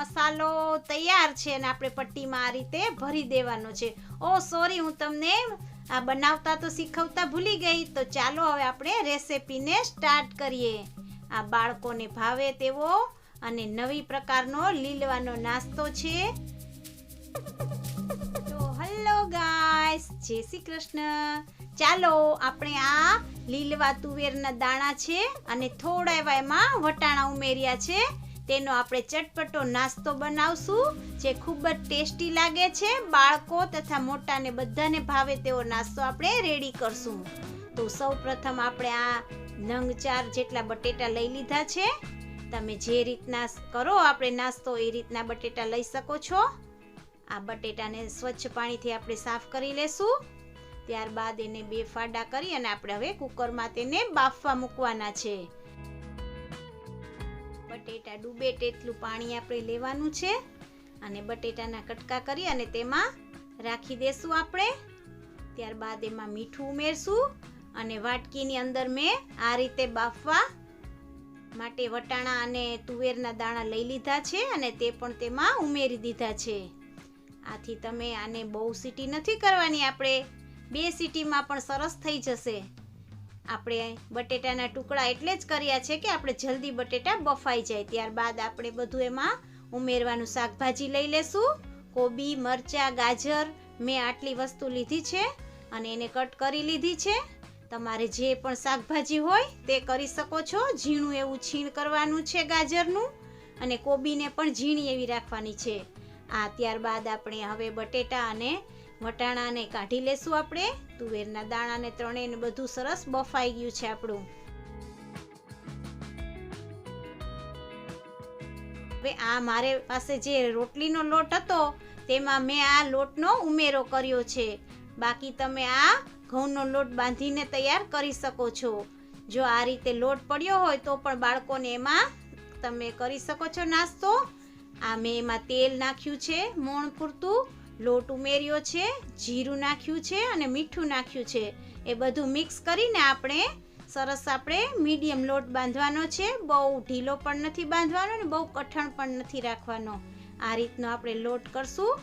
મસાલો તૈયાર છે અને આપણે પટ્ટીમાં આ રીતે ભરી દેવાનો છે. ઓ સોરી હું તમને આ બનાવતા તો શીખવતા ભૂલી ગઈ. તો ચાલો હવે આપણે રેસિપીને સ્ટાર્ટ કરીએ. આ બાળકોને ભાવે તેવો અને નવી પ્રકારનો લીલવાનો નાસ્તો છે. તો હેલો ગાઈસ જય શ્રી કૃષ્ણ. ચાલો આપણે આ લીલવા તુવેરના દાણા છે અને થોડા એવા એમાં વટાણા ઉમેર્યા છે. તેનો આપણે ચટપટો નાસ્તો બનાવશું, જે ખૂબ જ ટેસ્ટી લાગે છે. બાળકો તથા મોટાને બધાને ભાવે તેવો નાસ્તો આપણે રેડી કરશું. તો સૌ પ્રથમ આપણે આ નંગ ચાર જેટલા બટેટા લઈ લીધા છે. તમે જે રીતના કરો આપણે નાસ્તો એ રીતના બટેટા લઈ શકો છો. આ બટેટાને સ્વચ્છ પાણીથી આપણે સાફ કરી લેશું. ત્યારબાદ એને બે ફાડા કરી અને આપણે હવે કુકરમાં તેને બાફવા મૂકવાના છે. બટેટા ડૂબે તેટલું પાણી આપણે લેવાનું છે. અને બટેટાના કટકા કરી અને તેમાં રાખી દેશું આપણે. ત્યારબાદ એમાં મીઠું ઉમેરશું અને વાટકીની અંદર મેં આ રીતે બાફવા માટે વટાણા અને તુવેરના દાણા લઈ લીધા છે અને તે પણ તેમાં ઉમેરી દીધા છે. આથી તમે આને બહુ સીટી નથી કરવાની, આપણે બે સીટીમાં પણ સરસ થઈ જશે. આપણે બટેટાના ટુકડા એટલે જ કર્યા છે કે આપણે જલ્દી બટેટા બફાઈ જાય. ત્યારબાદ આપણે બધું એમાં ઉમેરવાનું શાકભાજી લઈ લેશું. કોબી, મરચાં, ગાજર મેં આટલી વસ્તુ લીધી છે અને એને કટ કરી લીધી છે. તમારે જે પણ શાકભાજી હોય તે કરી શકો છો. ઝીણું એવું છીણ કરવાનું છે ગાજરનું અને કોબીને પણ ઝીણી એવી રાખવાની છે. આ ત્યારબાદ આપણે હવે બટેટા અને વટાણાને કાઢી લેશું આપણે. તુવેરના દાણાને ત્રણેયને બધું સરસ બફાઈ ગયું છે આપણું. હવે આ મારે પાસે જે રોટલીનો લોટ હતો, તેમાં મેં આ લોટનો ઉમેરો કર્યો છે. બાકી તમે આ ઘઉંનો લોટ બાંધીને તૈયાર કરી શકો છો. જો આ રીતે લોટ પડ્યો હોય તો પણ બાળકોને એમાં તમે કરી શકો છો નાસ્તો. આ મેં એમાં તેલ નાખ્યું છે, મોણ પૂરતું. લોટ ઉમેર્યો છે, જીરું નાખ્યું છે અને મીઠું નાખ્યું છે. એ બધું મિક્સ કરીને આપણે સરસ આપણે મીડિયમ લોટ બાંધવાનો છે. બહુ ઢીલો પણ નથી બાંધવાનો ને બહુ કઠણ પણ નથી રાખવાનો. આ રીતનો આપણે લોટ કરશું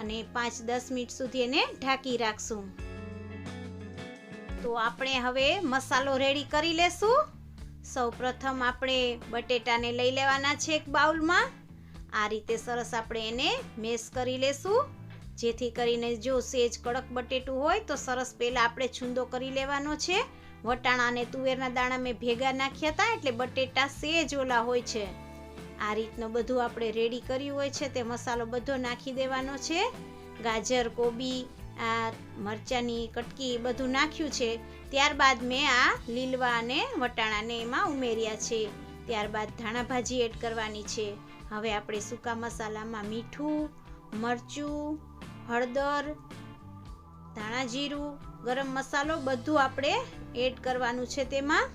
અને પાંચ દસ મિનિટ સુધી એને ઢાંકી રાખશું. તો આપણે હવે મસાલો રેડી કરી લેશું. સૌ પ્રથમ આપણે બટેટાને લઈ લેવાના છે એક બાઉલમાં. આ રીતે સરસ આપણે એને મેશ કરી લેશું. જેથી કરીને જો સેજ કડક બટેટું હોય તો સરસ પહેલાં આપણે છૂંદો કરી લેવાનો છે. વટાણા અને તુવેરના દાણા મેં ભેગા નાખ્યા હતા એટલે બટેટા સેજ ઓલા હોય છે. આ રીતનું બધું આપણે રેડી કર્યું હોય છે તે મસાલો બધો નાખી દેવાનો છે. ગાજર, કોબી, આ મરચાંની કટકી બધું નાખ્યું છે. ત્યારબાદ મેં આ લીલવા અને વટાણાને એમાં ઉમેર્યા છે. ત્યારબાદ ધાણા ભાજી એડ કરવાની છે. હવે આપણે સૂકા મસાલામાં મીઠું, મરચું હળદર, ધાણા જીરું, ગરમ મસાલો બધું આપણે એડ કરવાનું છે તેમાં.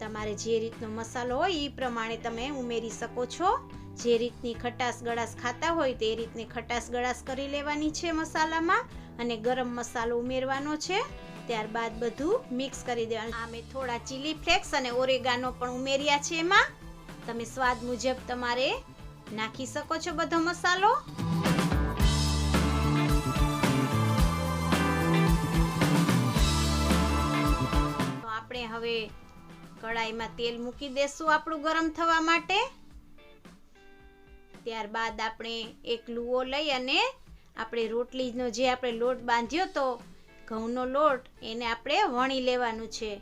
તમારે જે રીતનો મસાલો હોય એ પ્રમાણે તમે ઉમેરી શકો છો. જે રીતની ખટાશ ગળાશ ખાતા હોય તે રીતની ખટાશ ગળાશ કરી લેવાની છે મસાલામાં અને ગરમ મસાલો ઉમેરવાનો છે. ત્યારબાદ બધું મિક્સ કરી દેવાનું. આ મેં થોડા ચીલી ફ્લેક્સ અને ઓરેગાનો પણ ઉમેર્યા છે એમાં. તમે સ્વાદ મુજબ તમારે નાખી શકો છો બધો મસાલો. આપણે હવે કડાઈમાં તેલ મૂકી દેશું આપણું ગરમ થવા માટે. ત્યારબાદ આપણે એક લુઓ લઈ અને આપણે રોટલીનો જે આપણે લોટ બાંધ્યો તો ઘઉંનો લોટ, એને આપણે વણી લેવાનું છે.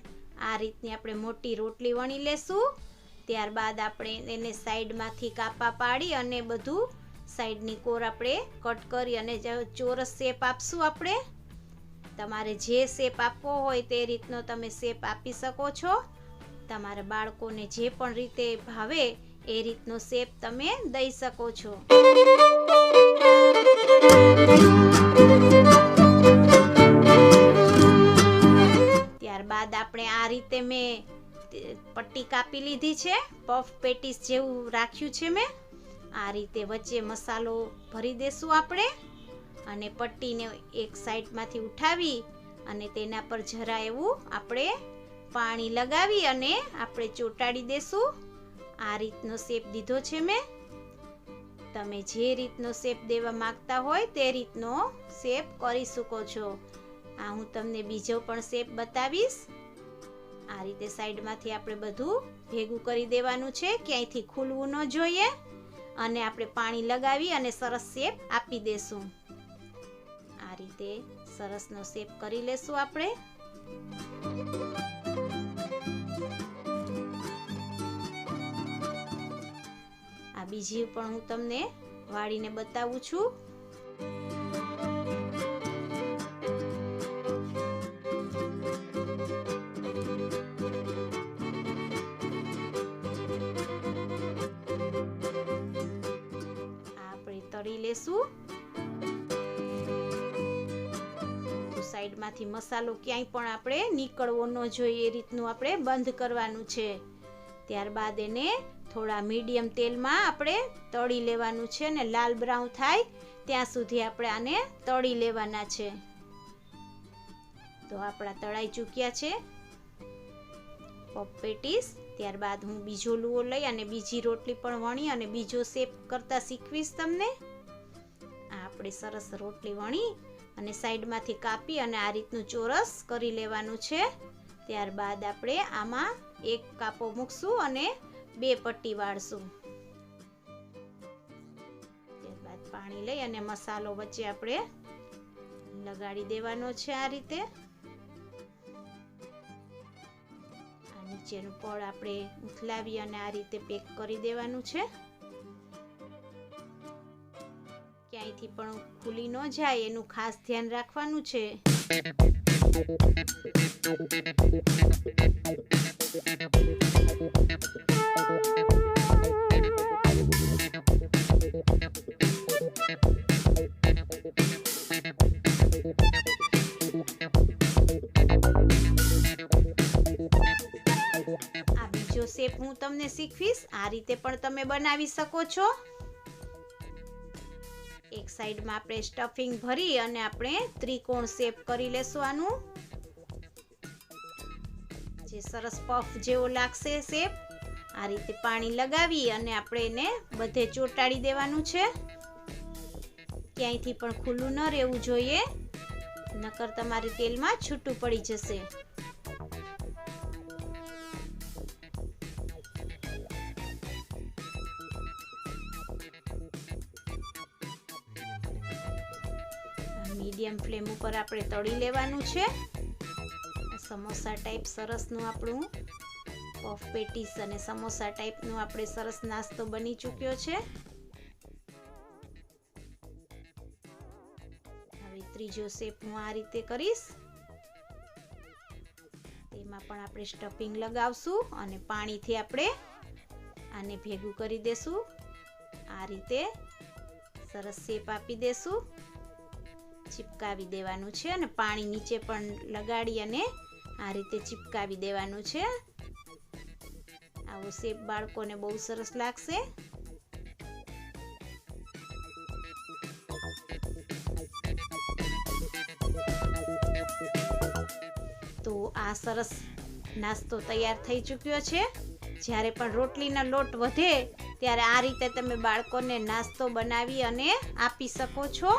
આ રીતની આપણે મોટી રોટલી વણી લેશું. ત્યારબાદ આપણે એને સાઈડમાંથી કાપા પાડી અને બધું સાઈડની કોર આપણે કટ કરી અને ચોરસ શેપ આપશું આપણે. તમારે જે શેપ આપવો હોય તે રીતનો તમે શેપ આપી શકો છો. તમારા બાળકોને જે પણ રીતે ભાવે એ રીતનો શેપ તમે દઈ શકો છો. ત્યારબાદ આપણે આ રીતે મેં પટ્ટી કાપી લીધી છે. પફ પેટીસ જેવું રાખ્યું છે મેં. આ રીતે વચ્ચે મસાલો ભરી દેશું આપણે. અને પટ્ટીને એક સાઈડમાંથી ઉઠાવી અને તેના પર જરા એવું આપણે પાણી લગાવી અને આપણે ચોંટાડી દેશું. આ રીતનો શેપ દીધો છે મેં. તમે જે રીતનો શેપ દેવા માંગતા હોય તે રીતનો શેપ કરી શકો છો. આ હું તમને બીજો પણ શેપ બતાવીશ. આ રીતે સાઈડમાંથી આપણે બધું ભેગું કરી દેવાનું છે. ક્યાંયથી ખુલવું ન જોઈએ. અને આપણે પાણી લગાવી અને સરસ શેપ આપી દેશું. આ રીતે સરસનો શેપ કરી લેશું આપણે. આ બીજી પણ હું તમને વાળીને બતાવું છું. તળી લેશું. સાઈડમાંથી મસાલો ક્યાંય પણ આપણે નીકળવો ન જોઈએ, એ રીતનું આપણે બંધ કરવાનું છે. ત્યારબાદ એને થોડા મીડિયમ તેલમાં આપણે તળી લેવાનું છે અને લાલ બ્રાઉન થાય ત્યાં સુધી આપણે આને તળી લેવાના છે. તો આપણા તળાઈ ચૂક્યા છે. પપ પેટીસ ત્યારબાદ હું બીજો લુઓ લઈ અને બીજી રોટલી પણ વણી અને બીજો શેપ કરતા શીખવીશ તમને. આપણે સરસ રોટલી વણી. અને સાઈડમાંથી કાપી અને આ રીતનું ચોરસ કરી લેવાનું છે. ત્યારબાદ આપણે આમાં એક કાપો મૂકશું અને બે પટ્ટી વાળશું. ત્યારબાદ પાણી લઈ અને મસાલો વચ્ચે આપણે લગાડી દેવાનો છે આ રીતે. નીચેનું પળ આપણે ઉથલાવી અને આ રીતે પેક કરી દેવાનું છે. ક્યાંયથી પણ ખુલી ન જાય એનું ખાસ ધ્યાન રાખવાનું છે. આ બીજો શેપ હું તમને શીખવીશ. આ રીતે પણ તમે બનાવી શકો છો. એક સાઈડમાં આપણે સ્ટફિંગ ભરી અને આપણે ત્રિકોણ શેપ કરી લેશું આનું. જે સરસ પફ જેવો લાગશે શેપ આ રીતે પાણી લગાવી અને આપણે એને બધે ચોટાડી દેવાનું છે. ક્યાંયથી પણ ખુલ્લું ન રહેવું જોઈએ. નકર તમારે તેલમાં છૂટું પડી જશે. ફ્લેમ ઉપર આપણે તળી લેવાનું છે. સમોસા ટાઈપ સરસનું આપણું પફ પેટીસ અને સમોસા ટાઈપનું આપણે સરસ નાસ્તો બની ચૂક્યો છે. હવે ત્રીજો શેપ હું આ રીતે કરીશ. તેમાં પણ આપણે સ્ટફિંગ લગાવશું અને પાણીથી આપણે આને ભેગું કરી દેશું. આ રીતે સરસ શેપ આપી દેશું. ચિપકાવી દેવાનું છે અને પાણી નીચે પણ લગાડી અને આ રીતે ચિપકાવી દેવાનું છે. આવો શેપ બાળકોને બહુ સરસ લાગશે. તો આ સરસ નાસ્તો તૈયાર થઈ ચૂક્યો છે. જ્યારે પણ રોટલીનો લોટ વધે, ત્યારે આ રીતે તમે બાળકોને નાસ્તો બનાવી અને આપી શકો છો.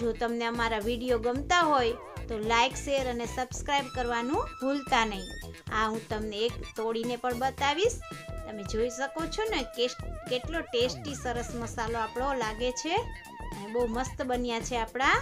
જો તમને અમારા વીડિયો ગમતા હોય, તો લાઈક શેર અને સબસ્ક્રાઈબ કરવાનું ભૂલતા નહીં. આ હું તમને એક તોડીને પણ બતાવીશ. તમે જોઈ શકો છો ને કેટલો ટેસ્ટી સરસ મસાલો આપણો લાગે છે. અને બહુ મસ્ત બન્યા છે આપણા.